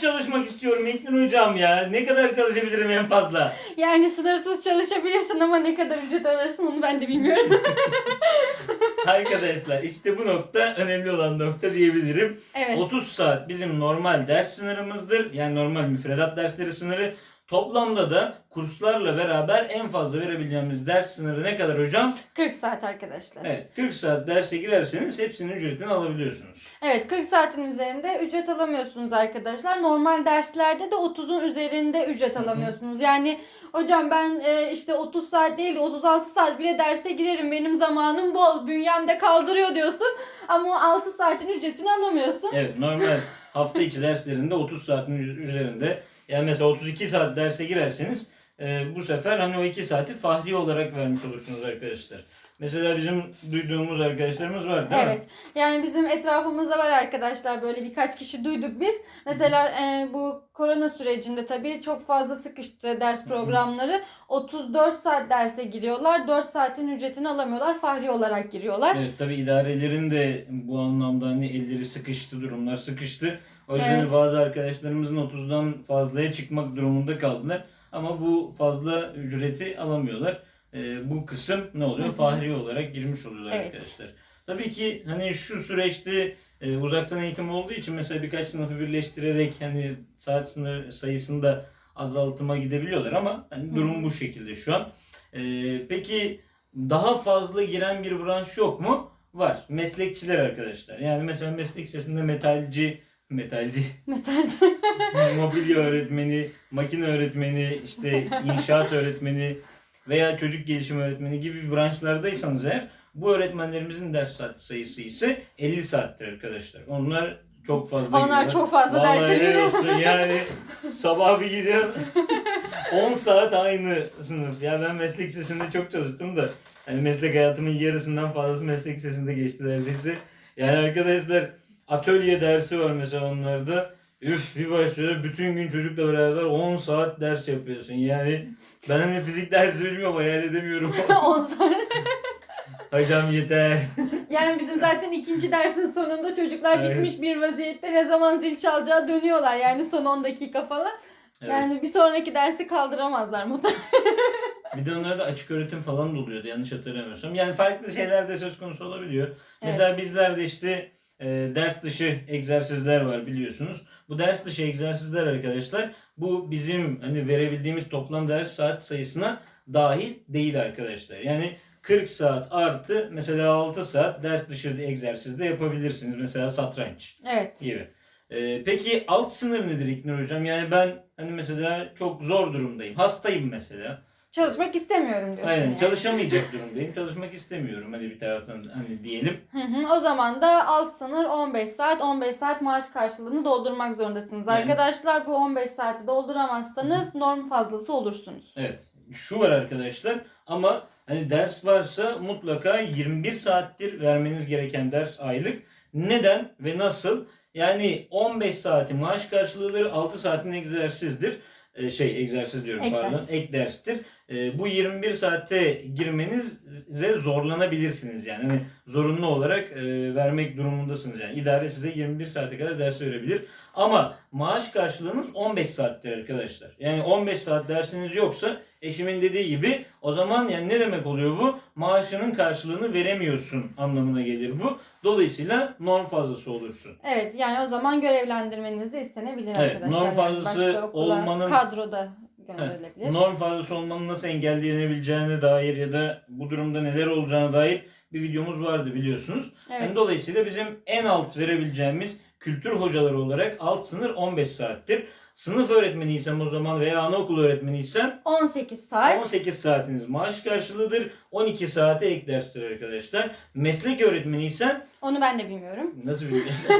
çok çalışmak istiyorum İlknur hocam ya. Ne kadar çalışabilirim en fazla? Yani sınırsız çalışabilirsin ama ne kadar ücret alırsın onu ben de bilmiyorum. Arkadaşlar işte bu nokta önemli olan nokta diyebilirim. evet. 30 saat bizim normal ders sınırımızdır. Yani normal müfredat dersleri sınırı. Toplamda da kurslarla beraber en fazla verebileceğimiz ders sınırı ne kadar hocam? 40 saat arkadaşlar. Evet. Evet 40 saat derse girerseniz hepsinin ücretini alabiliyorsunuz. 40 saatin üzerinde ücret alamıyorsunuz arkadaşlar. Normal derslerde de 30'un üzerinde ücret alamıyorsunuz. Yani hocam ben e, işte 30 saat değil de 36 saat bile derse girerim. Benim zamanım bol. Bünyemde kaldırıyor diyorsun. Ama o 6 saatin ücretini alamıyorsun. Evet normal hafta içi derslerinde 30 saatin üz- üzerinde yani mesela 32 saat derse girerseniz e, bu sefer hani o 2 saati fahri olarak vermiş olursunuz arkadaşlar. Mesela bizim duyduğumuz arkadaşlarımız var değil mi? Evet. Yani bizim etrafımızda var arkadaşlar böyle birkaç kişi duyduk biz. Mesela e, bu korona sürecinde tabii çok fazla sıkıştı ders programları. 34 saat derse giriyorlar. 4 saatin ücretini alamıyorlar. Fahri olarak giriyorlar. Evet tabi idarelerin de bu anlamda hani elleri sıkıştı durumlar sıkıştı. O yüzden Evet. bazı arkadaşlarımızın 30'dan fazlaya çıkmak durumunda kaldılar. Ama bu fazla ücreti alamıyorlar. Ee, bu kısım ne oluyor? Hı hı. Fahri olarak girmiş oluyorlar Evet. arkadaşlar. Tabii ki hani şu süreçte e, uzaktan eğitim olduğu için mesela birkaç sınıfı birleştirerek hani saat sınır sayısını da azaltıma gidebiliyorlar ama hani durum Hı. bu şekilde şu an. Ee, peki daha fazla giren bir branş yok mu? Var. Meslekçiler arkadaşlar. Yani mesela meslek lisesinde metalci, metalci, Metalci. mobilya öğretmeni, makine öğretmeni, işte inşaat öğretmeni veya çocuk gelişim öğretmeni gibi branşlardaysanız eğer bu öğretmenlerimizin ders saat sayısı ise 50 saattir arkadaşlar. Onlar çok fazla Onlar gidiyorlar. çok fazla helal giriyor. olsun yani sabah bir gidiyorsun 10 saat aynı sınıf. Ya ben meslek lisesinde çok çalıştım da hani meslek hayatımın yarısından fazlası meslek lisesinde geçti neredeyse. Yani arkadaşlar atölye dersi var mesela onlarda. Üf bir başlıyor bütün gün çocukla beraber 10 saat ders yapıyorsun. Yani ben hani fizik dersi bilmiyorum hayal edemiyorum. 10 saat. Hocam yeter. Yani bizim zaten ikinci dersin sonunda çocuklar Evet. bitmiş bir vaziyette ne zaman zil çalacağı dönüyorlar. Yani son 10 dakika falan. Evet. Yani bir sonraki dersi kaldıramazlar muhtemelen. Bir de onlarda açık öğretim falan da oluyordu yanlış hatırlamıyorsam. Yani farklı şeyler de söz konusu olabiliyor. Mesela bizlerde işte e, ders dışı egzersizler var biliyorsunuz. Bu ders dışı egzersizler arkadaşlar bu bizim hani verebildiğimiz toplam ders saat sayısına dahil değil arkadaşlar. Yani 40 saat artı mesela 6 saat ders dışı egzersizde yapabilirsiniz. Mesela satranç Evet. gibi. E, peki alt sınır nedir İknur Hocam? Yani ben hani mesela çok zor durumdayım. Hastayım mesela. Çalışmak istemiyorum diyorsun Aynen yani. çalışamayacak durumdayım. Çalışmak istemiyorum hadi bir taraftan hani diyelim. Hı hı. O zaman da alt sınır 15 saat. 15 saat maaş karşılığını doldurmak zorundasınız. Yani- Arkadaşlar bu 15 saati dolduramazsanız norm fazlası olursunuz. Evet. Şu var arkadaşlar ama hani ders varsa mutlaka 21 saattir vermeniz gereken ders aylık. Neden ve nasıl? Yani 15 saati maaş karşılığıdır, 6 saatin egzersizdir. Ee, şey egzersiz diyorum Ek pardon. ders. Ek derstir. Ee, bu 21 saate girmenize zorlanabilirsiniz yani. Hani zorunlu olarak e, vermek durumundasınız yani. İdare size 21 saate kadar ders verebilir. Ama maaş karşılığınız 15 saattir arkadaşlar. Yani 15 saat dersiniz yoksa eşimin dediği gibi o zaman yani ne demek oluyor bu? Maaşının karşılığını veremiyorsun anlamına gelir bu. Dolayısıyla norm fazlası olursun. Evet yani o zaman görevlendirmeniz de istenebilir Evet, arkadaşlar. norm Yani fazlası başka okula, olmanın- kadroda gönderilebilir. Norm fazlası olmanın nasıl engellenebileceğine dair ya da bu durumda neler olacağına dair bir videomuz vardı biliyorsunuz. Evet. Yani dolayısıyla bizim en alt verebileceğimiz kültür hocaları olarak alt sınır 15 saattir. Sınıf öğretmeniysem o zaman veya anaokulu öğretmeniysem 18 saat. 18 saatiniz maaş karşılığıdır. 12 saate ek derstir arkadaşlar. Meslek öğretmeniysen Onu ben de bilmiyorum. nasıl biliyorsun?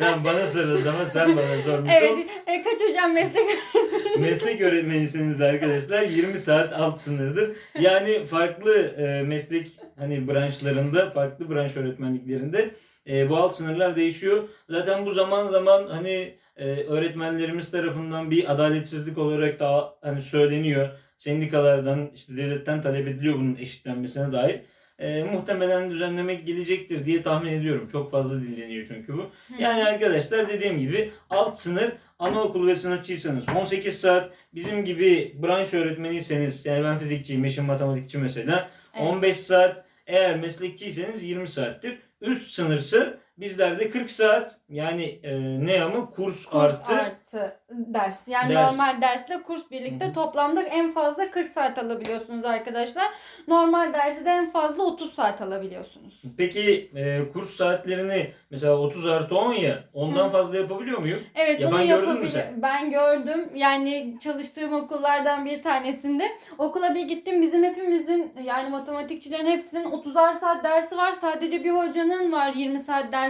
Tamam bana soruldu ama sen bana sormuşsun. Evet. e, kaç hocam meslek? Meslek öğretmeniyseniz de arkadaşlar 20 saat alt sınırdır. Yani farklı e, meslek hani branşlarında, farklı branş öğretmenliklerinde e, bu alt sınırlar değişiyor. Zaten bu zaman zaman hani e, öğretmenlerimiz tarafından bir adaletsizlik olarak da hani söyleniyor. Sendikalardan işte devletten talep ediliyor bunun eşitlenmesine dair. e, muhtemelen düzenlemek gelecektir diye tahmin ediyorum. Çok fazla dinleniyor çünkü bu. Yani arkadaşlar dediğim gibi alt sınır anaokulu ve sınıfçıysanız 18 saat bizim gibi branş öğretmeniyseniz yani ben fizikçiyim eşim matematikçi mesela Evet. 15 saat eğer meslekçiyseniz 20 saattir. Üst sınırsı bizlerde 40 saat yani e, ne ama kurs, Kurs artı, artı ders. Yani Ders. normal dersle kurs birlikte Hı hı. toplamda en fazla 40 saat alabiliyorsunuz arkadaşlar. Normal dersi de en fazla 30 saat alabiliyorsunuz. Peki e, kurs saatlerini mesela 30 artı 10 ya ondan Hı. fazla yapabiliyor muyum? Evet Ya bunu sen? Ben gördüm. Yani çalıştığım okullardan bir tanesinde. Okula bir gittim. Bizim hepimizin yani matematikçilerin hepsinin 30'ar saat dersi var. Sadece bir hocanın var 20 saat dersi.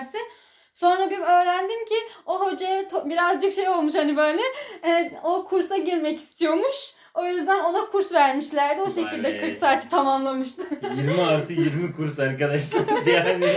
Sonra bir öğrendim ki o hocaya birazcık şey olmuş hani böyle e, o kursa girmek istiyormuş. O yüzden ona kurs vermişlerdi. O Vay şekilde be. 40 saati tamamlamıştı. 20 artı 20 kurs arkadaşlar. Yani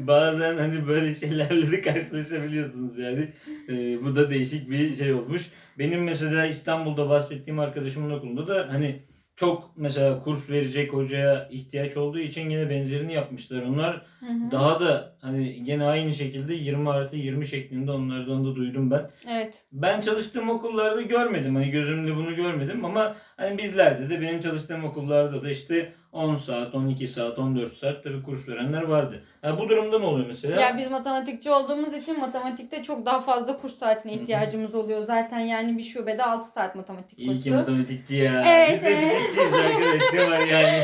bazen hani böyle şeylerle de karşılaşabiliyorsunuz yani. Ee, bu da değişik bir şey olmuş. Benim mesela İstanbul'da bahsettiğim arkadaşımın okulunda da hani çok mesela kurs verecek hocaya ihtiyaç olduğu için yine benzerini yapmışlar. Onlar Hı hı. daha da hani gene aynı şekilde 20 artı 20 şeklinde onlardan da duydum ben. Evet. Ben çalıştığım okullarda görmedim. Hani gözümle bunu görmedim ama hani bizlerde de benim çalıştığım okullarda da işte 10 saat, 12 saat, 14 saat tabii kurs verenler vardı. Ha, bu durumda ne oluyor mesela? Ya biz matematikçi olduğumuz için matematikte çok daha fazla kurs saatine ihtiyacımız oluyor. Zaten yani bir şubede 6 saat matematik İyi kursu. ki matematikçi ya. Evet, Biz de fizikçiyiz arkadaş. Ne var yani?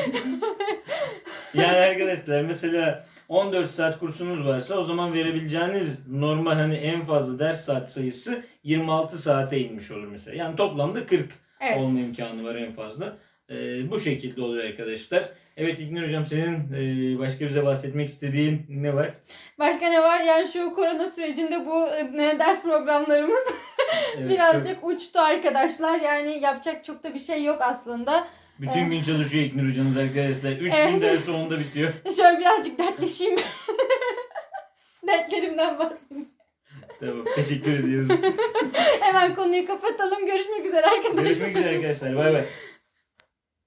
yani arkadaşlar mesela 14 saat kursunuz varsa o zaman verebileceğiniz normal hani en fazla ders saat sayısı 26 saate inmiş olur mesela. Yani toplamda 40 Evet. olma imkanı var en fazla. Ee, bu şekilde oluyor arkadaşlar. Evet İlknur Hocam senin e, başka bize bahsetmek istediğin ne var? Başka ne var? Yani şu korona sürecinde bu e, ders programlarımız Evet, birazcık çok- uçtu arkadaşlar. Yani yapacak çok da bir şey yok aslında. Bütün gün çalışıyor İlknur Hocanız arkadaşlar. 3 gün Evet. dersi onda bitiyor. Şöyle birazcık dertleşeyim. Dertlerimden bahsedeyim. Tamam teşekkür ediyoruz. Hemen konuyu kapatalım. Görüşmek üzere arkadaşlar. Görüşmek üzere arkadaşlar. Bay bay.